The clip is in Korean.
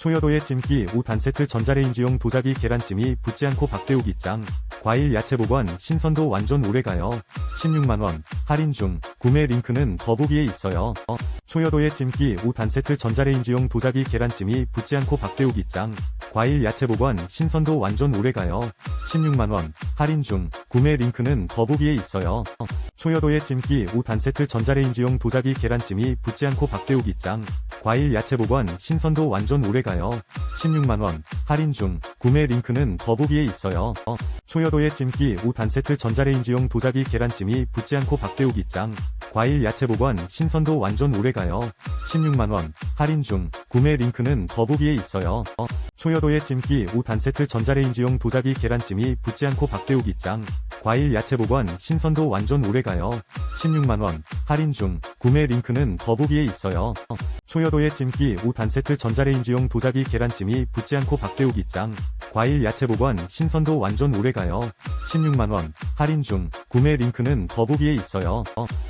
초여도의 찜기 5단 세트 전자레인지용 도자기 계란찜이 붙지 않고 밥데우기장 과일 야채 보관 신선도 완전 오래가요. 16만원. 할인 중. 구매 링크는 더보기에 있어요. 어, 초여도의 찜기 5단 세트 전자레인지용 도자기 계란찜이 붙지 않고 밥데우기장 과일 야채 보관 신선도 완전 오래가요. 16만원. 할인 중. 구매 링크는 더보기에 있어요. 어, 초여도의 찜기 5단 세트 전자레인지용 도자기 계란찜이 붙지 않고 밥데우기장 과일 야채 보관 신선도 완전 오래가요. 16만원 할인 중 구매 링크는 더보기에 있어요. 어, 초여도의 찜기 5 단 세트 전자레인지용 도자기 계란찜이 붙지 않고 밥데우기장 과일 야채 보관 신선도 완전 오래가요. 16만원 할인 중 구매 링크는 더보기에 있어요. 어, 초여도의 찜기 5 단 세트 전자레인지용 도자기 계란찜이 붙지 않고 밥데우기장 과일 야채 보관 신선도 완전 오래가요. 16만원 할인 중 구매 링크는 더보기에 있어요. 어, 초여도의 찜기 5단 세트 전자레인지용 도자기 계란찜이 붙지 않고 밥데우기장 과일 야채 보관 신선도 완전 오래가요. 16만원. 할인 중. 구매 링크는 더보기에 있어요. 어,